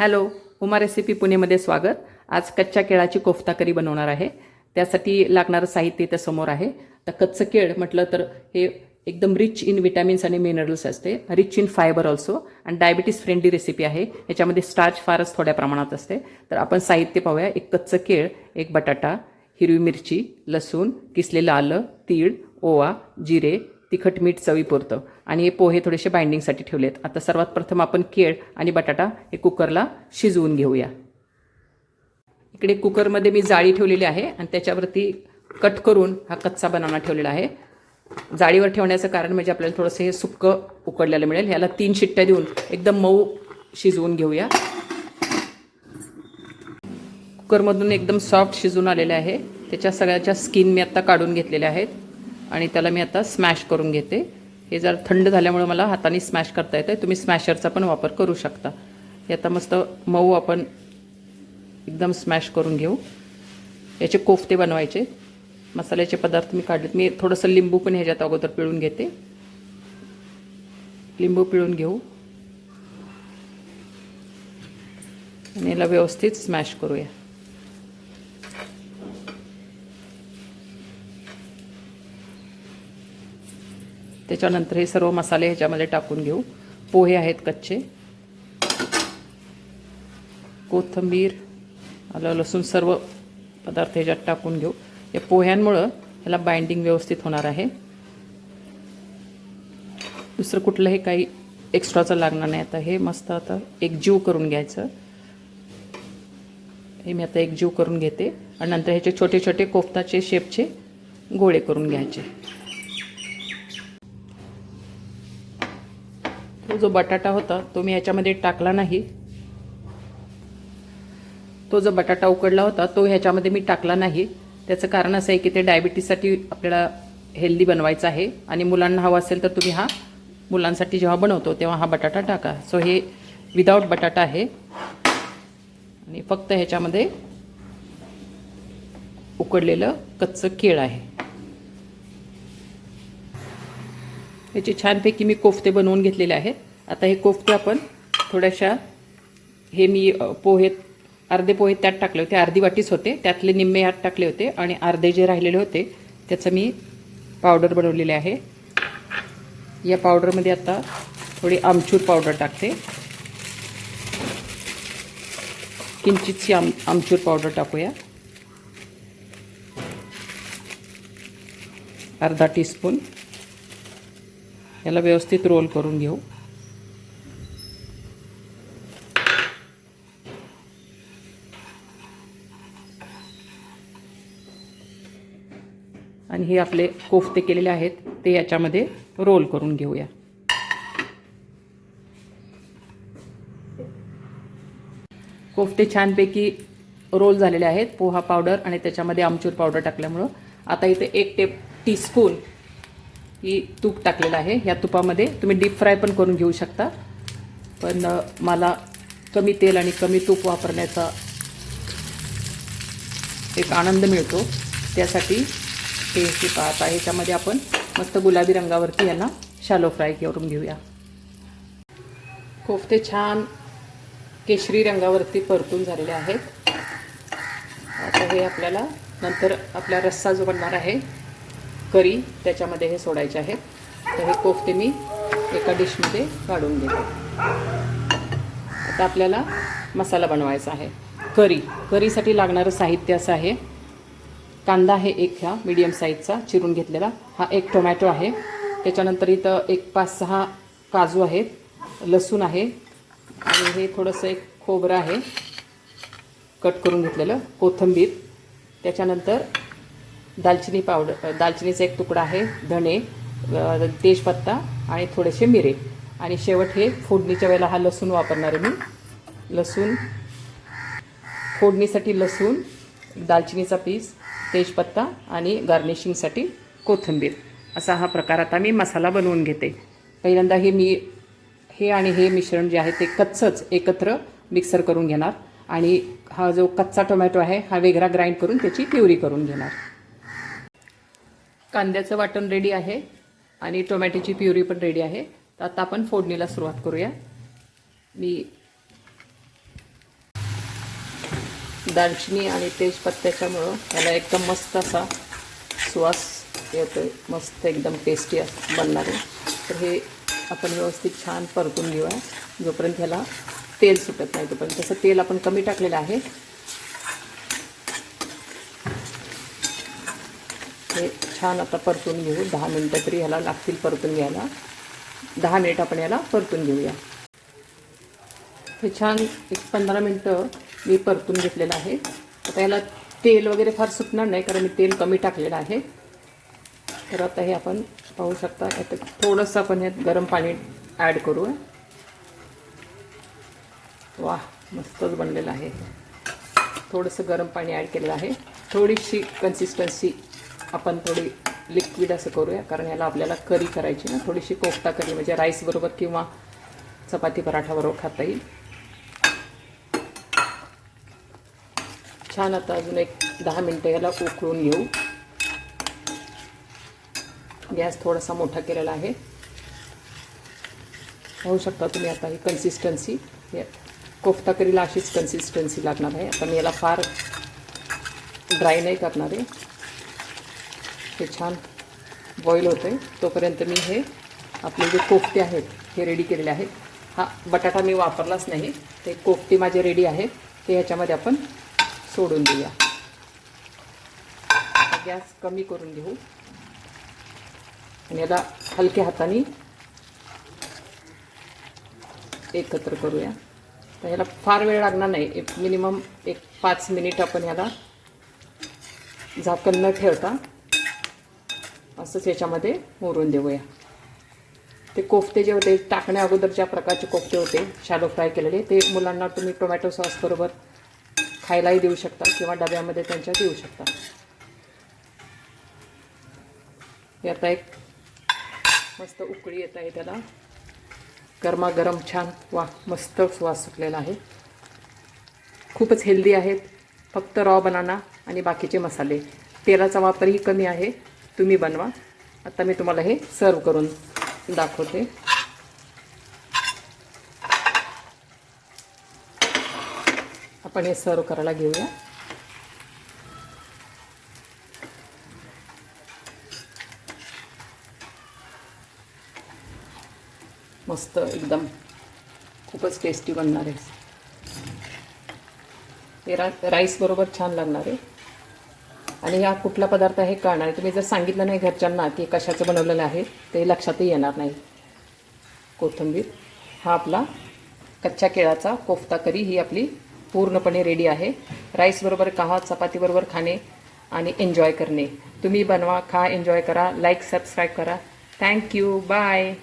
Hello Uma recipe पुणेमध्ये स्वागत. आज कच्च्या केळाची कोफ्ता करी बनवणार आहे. त्यासाठी लागणारं साहित्य इथं समोर आहे. तर कच्चं केळ म्हटलं तर हे एकदम रिच इन विटॅमिन्स आणि मिनरल्स असते. रिच इन फायबर ऑल्सो आणि डायबिटीस फ्रेंडली रेसिपी आहे. याच्यामध्ये स्टार्च फारच थोड्या प्रमाणात असते. तर आपण साहित्य पाहूया. एक कच्चं केळ एक बटाटा हिरवी मिरची लसूण किसलेलं आलं तीळ ओवा जिरे तिखट मीठ चवीपुरतं आणि हे पोहे थोडेसे बाइंडिंगसाठी ठेवलेत. आता सर्वात प्रथम आपण केळ आणि बटाटा हे कुकरला शिजवून घेऊया. इकडे कुकरमध्ये मी जाळी ठेवलेली आहे आणि त्याच्यावरती कट करून हा कच्चा बनाना ठेवलेला आहे. जाळीवर ठेवण्याचं कारण म्हणजे आपल्याला थोडंसं हे सुक्कं उकडलेलं मिळेल. ह्याला तीन शिट्ट्या देऊन एकदम मऊ शिजवून घेऊया. कुकरमधून एकदम सॉफ्ट शिजून आलेले आहे. त्याच्या सगळ्याच्या स्किन मी आत्ता काढून घेतलेल्या आहेत. आणि त्याला मी आता स्मॅश करून घेते. हे जर थंड झाल्यामुळे मला हाताने स्मॅश करता येतं तुम्ही स्मॅशरचा पण वापर करू शकता. हे आता मस्त मऊ आपण एकदम स्मॅश करून घेऊ. याचे कोफ्ते बनवायचे. मसाल्याचे पदार्थ मी काढलेत. मी थोडंसं लिंबू पण ह्याच्यात अगोदर पिळून घेते. लिंबू पिळून घेऊ. आणि याला व्यवस्थित स्मॅश करूया. त्याच्यानंतर हे सर्व मसाले ह्याच्यामध्ये टाकून घेऊ. पोहे आहेत कच्चे. कोथिंबीर आलं लसूण सर्व पदार्थ ह्याच्यात टाकून घेऊ. या पोह्यांमुळं ह्याला बाइंडिंग व्यवस्थित होणार आहे. दुसरं कुठलंही काही एक्स्ट्राचं लागणार नाही. आता हे मस्त आता एकजीव करून घ्यायचं. हे मी आता एकजीव करून घेते. आणि नंतर ह्याचे छोटे छोटे कोफ्ताचे शेपचे गोळे करून घ्यायचे. तो जो बटाटा होता तो मी ह्याच्यामध्ये टाकला नाही. तो जो बटाटा उकडला होता तो ह्याच्यामध्ये मी टाकला नाही. त्याचं कारण असं आहे की ते डायबिटीजसाठी आपल्याला हेल्दी बनवायचं आहे. आणि मुलांना हवं असेल तर तुम्ही हा मुलांसाठी जेव्हा बनवतो तेव्हा हा बटाटा टाका. सो हे विदाऊट बटाटा आहे. आणि फक्त ह्याच्यामध्ये उकडलेलं कच्चं केळ आहे. याचे छानपैकी मी कोफ्ते बनवून घेतलेले आहेत. आता हे कोफ्ते आपण थोड्याशा हे मी पोहेत पोहे अर्धे पोहे त्यात टाकले होते. अर्धी वाटीच होते. त्यातले निम्मे यात टाकले होते आणि अर्धे जे राहिलेले होते त्याचं मी पावडर बनवलेले आहे. या पावडरमध्ये आता थोडी आमचूर पावडर टाकते. किंचितशी आम आमचूर पावडर टाकूया. अर्धा टीस्पून. याला व्यवस्थित रोल करून घेऊ. आणि हे आपले कोफ्ते केलेले आहेत ते याच्यामध्ये रोल करून घेऊया. कोफ्ते छानपैकी रोल झालेले आहेत पोहा पावडर आणि त्याच्यामध्ये आमचूर पावडर टाकल्यामुळं. आता इथे एक टेप टीस्पून ही तूप टाकलेलं आहे. ह्या तुपामध्ये तुम्ही डीप फ्राय पण करून घेऊ शकता. पण मला कमी तेल आणि कमी तूप वापरण्याचा एक आनंद मिळतो. त्यासाठी हे पाहत आहे. याच्यामध्ये आपण मस्त गुलाबी रंगावरती यांना शालो फ्राय करून घेऊया. कोफ्ते छान केशरी रंगावरती परतून झालेले आहेत. आता हे आपल्याला नंतर आपला रस्सा जो बनणार आहे करी त्याच्यामध्ये हे सोडायचे आहेत तर हे कोफ्ते मी एका डिशमध्ये काढून घेते. आता आपल्याला मसाला बनवायचा आहे. करी. करीसाठी लागणारं साहित्य असं आहे. कांदा आहे एक ह्या मीडियम साईजचा चिरून घेतलेला. हा एक टोमॅटो आहे. त्याच्यानंतर इथं एक पाच सहा काजू आहेत लसूण आहे आणि हे थोडंसं एक खोबरं आहे. कट करून घेतलेलं कोथिंबीर. त्याच्यानंतर दालचिनी पावडर दालचिनीचा एक तुकडा आहे धणे तेजपत्ता आणि थोडेसे मिरे. आणि शेवट हे फोडणीच्या वेळेला हा लसूण वापरणार आहे मी. लसूण फोडणीसाठी लसूण दालचिनीचा पीस तेजपत्ता आणि गार्निशिंगसाठी कोथिंबीर. असा हा प्रकार आता मी मसाला बनवून घेते. पहिल्यांदा हे मी हे आणि हे मिश्रण जे आहे ते कच्चंच एकत्र मिक्सर करून घेणार आणि हा जो कच्चा टोमॅटो आहे हा वेगळा ग्राइंड करून त्याची प्युरी करून घेणार. कांद्याचं वाटण रेडी आहे आणि टोमॅटोची प्युरी पण रेडी आहे. तर आता आपण फोडणीला सुरुवात करूया. मी दालचिनी आणि तेजपत्त्याच्यामुळं याला एकदम मस्त असा सुवास येतो मस्त एकदम टेस्टी बनणार. आहे तर हे आपण व्यवस्थित छान परतून घेऊया. जोपर्यंत ह्याला तेल सुटत नाही तोपर्यंत तसं तेल आपण कमी टाकलेलं आहे. हे छान आता परतून घेऊ. दहा मिनटं तरी ह्याला लागतील परतून घ्यायला. दहा मिनिट आपण याला परतून घेऊया. हे छान एक पंधरा मिनटं मी परतून घेतलेलं आहे. आता याला तेल वगैरे फार सुटणार नाही कारण मी तेल कमी टाकलेलं आहे. तर आता हे आपण पाहू शकता आता थोडंसं आपण ह्यात गरम पाणी ॲड करू वा मस्तच बनलेलं आहे. थोडंसं गरम पाणी ॲड केलेलं आहे. थोडीशी कन्सिस्टन्सी आपण थोडी लिक्विड असं करूया कारण याला आपल्याला करी करायची ना थोडीशी कोफ्ता करी म्हणजे राईसबरोबर किंवा चपाती पराठाबरोबर खाता येईल. छान आता अजून एक दहा मिनटं याला उकळून घेऊ. गॅस थोडासा मोठा केलेला आहे. पाहू शकता तुम्ही आता ही कन्सिस्टन्सी कोफ्ता करीला अशीच कन्सिस्टन्सी लागणार आहे. आता मी याला फार ड्राय नाही करणार आहे. हे छान बॉईल होतं आहे तोपर्यंत मी हे आपले जे कोफ्ते आहेत हे रेडी केलेले आहेत. हा बटाटा मी वापरलाच नाही. ते कोफ्ते माझे रेडी आहे. ते ह्याच्यामध्ये आपण सोडून देऊया. गॅस कमी करून घेऊ. आणि याला हलक्या हाताने एकत्र करूया. तर ह्याला फार वेळ लागणार नाही. एक मिनिमम एक पाच मिनिट आपण ह्याला झाकण न ठेवता असंच याच्यामध्ये मोरून देऊया. ते कोफ्ते जे होते टाकण्या अगोदर ज्या प्रकारचे कोफ्ते होते शॅलो फ्राय केलेले ते मुलांना तुम्ही टोमॅटो सॉसबरोबर खायलाही देऊ शकता किंवा डब्यामध्ये त्यांच्या देऊ शकता हे आता एक मस्त उकळी येत आहे त्याला. गरमागरम छान वा मस्त सुवास सुटलेला आहे. खूपच हेल्दी आहेत. फक्त रॉ बनाना आणि बाकीचे मसाले. तेलाचा वापरही कमी आहे. तुम्ही बनवा. आता मी तुम्हाला हे सर्व करून दाखवते. आपण हे सर्व करायला घेऊया. मस्त एकदम खूपच टेस्टी बनणार आहे. हे रा राईसबरोबर छान लागणार आहे. आणि हा कुठला पदार्थ आहे कळणार. तुम्ही जर सांगितलं नाही घरच्यांना की कशाचं बनवलेलं आहे ते लक्षातही येणार नाही. कोथिंबीर हा आपला कच्च्या केळाचा कोफ्ता करी ही आपली पूर्णपणे रेडी आहे. राईसबरोबर कहा चपातीबरोबर खाणे आणि एन्जॉय करणे. तुम्ही बनवा खा एन्जॉय करा लाईक सबस्क्राईब करा. Thank you bye